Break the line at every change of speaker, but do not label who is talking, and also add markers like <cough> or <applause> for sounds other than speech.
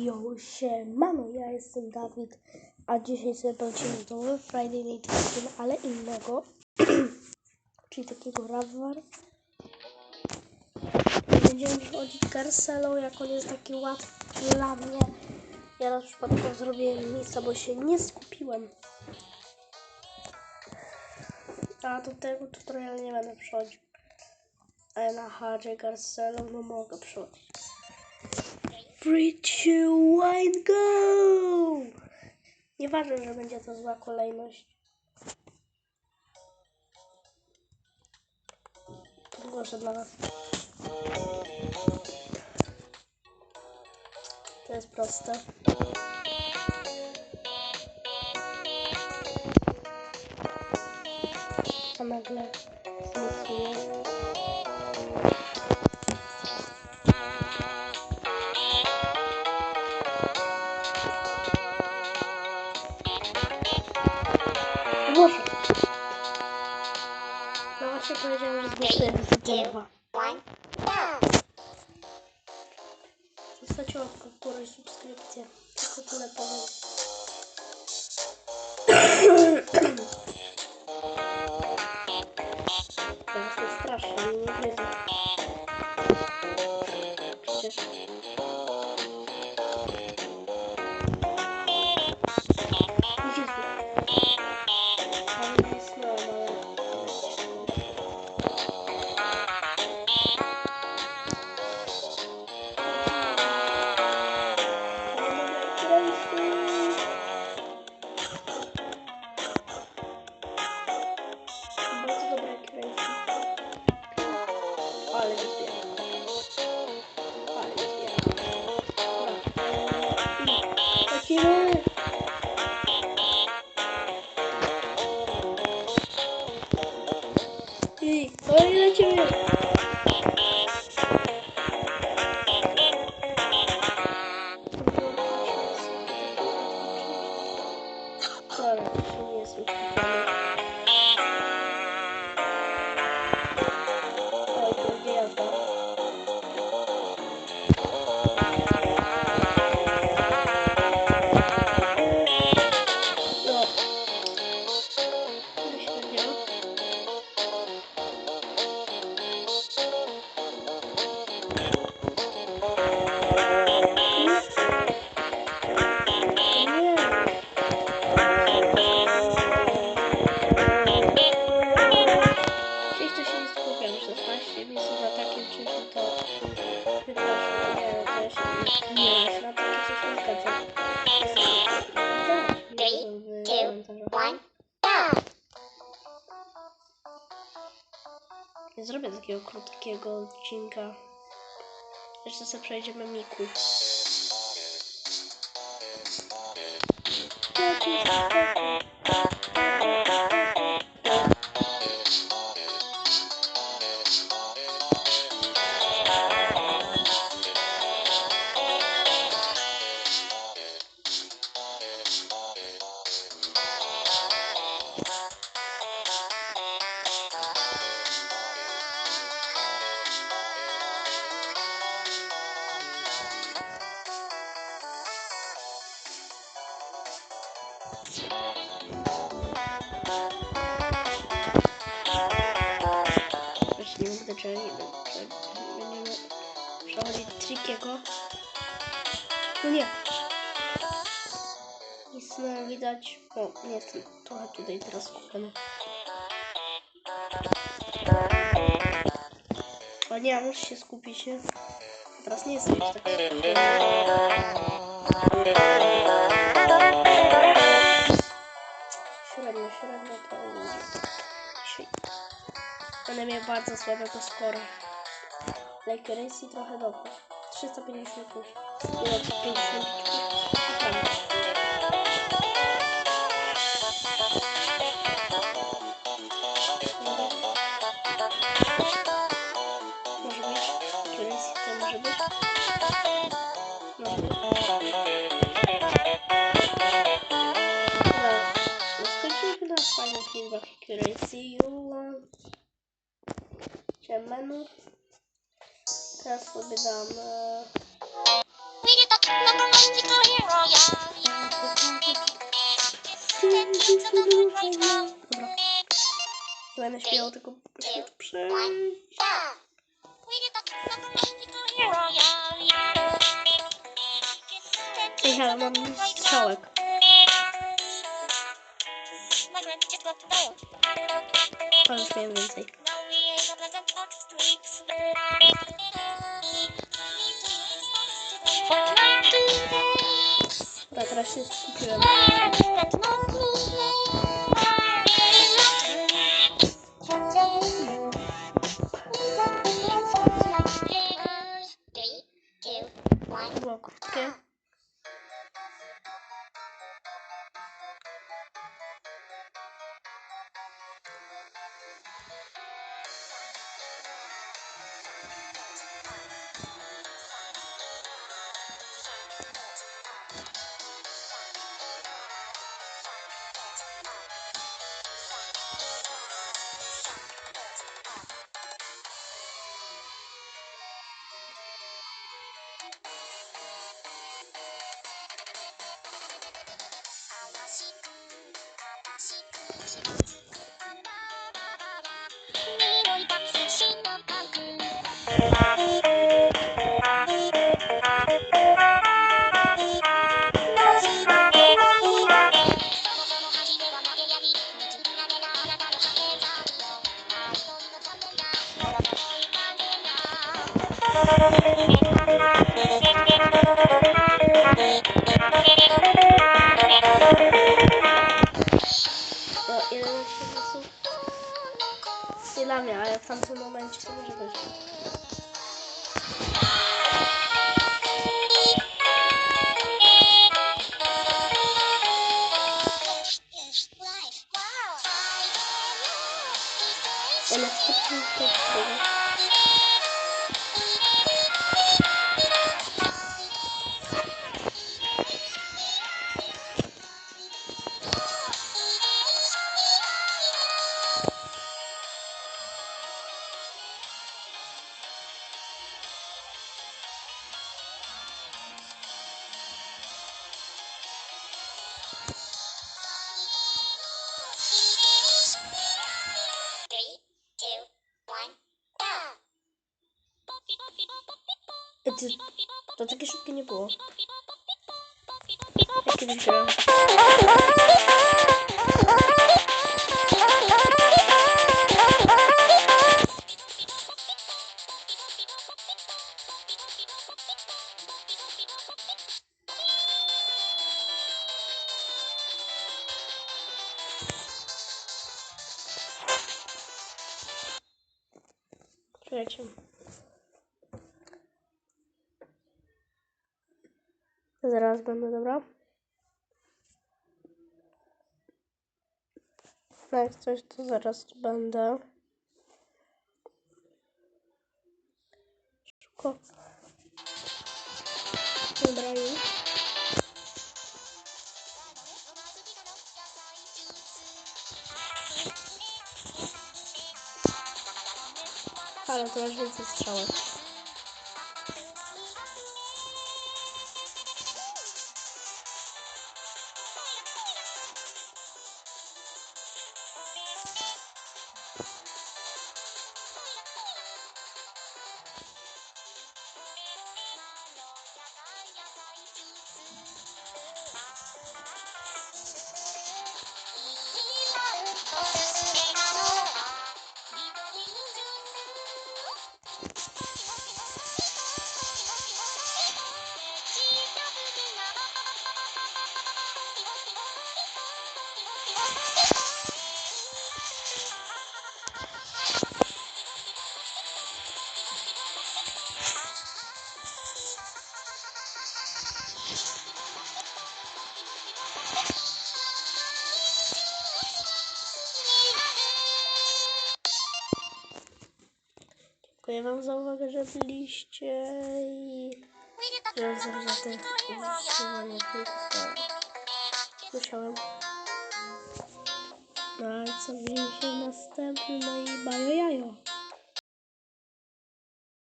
Jo, siemano, ja jestem Dawid, a dzisiaj sobie polecimy znowu Friday Night Funkin', ale innego, <clears throat> czyli takiego Rawar. Będziemy wchodzić Garcelą, jak on jest taki łatwy dla mnie. Ja na przypadku zrobiłem miejsca, bo się nie skupiłem. A do tego tutorial nie będę przechodził. Ale na hardzie Garcelą no mogę przechodzić. 3, 2, 1, go! Nieważne, że będzie to zła kolejność. Proszę dla Was. To jest proste. A nagle. Єва. Сачок, кура субскрипція. Захопила погоду. No. Nie zrobię takiego krótkiego odcinka. Jeszcze sobie przejdziemy Miku. Właśnie nie doczekać. Będziemy przechodzić trikiego. No nie. Nic nie widać. O, nie jestem trochę tutaj teraz skupiony. O nie, muszę się skupić, nie? Teraz nie jestem już tak. Średnio, średnio to. Będę miał bardzo słabego skora. Racy trochę dobrze. 355. Nie, 50. Może Dobra. Będę śpiewał, tylko przejść. Ej, ale mam strzałek. Ale już więcej. Dobra, teraz No, 11 osób. Nie dla mnie, ale w tamtym momencie to może być. Ej, ty, to takie szybkie nie było. Jak kiedyś grałem. Zaraz będę, dobra? No Jak coś, to zaraz będę. Szybko. Dobra, już. Ale to masz więcej strzałek. Dziękuję Wam za uwagę, że byliście i przepraszam za te kilka. Musiałem. No ale co, widzimy się w następnym, no i bajo jajo.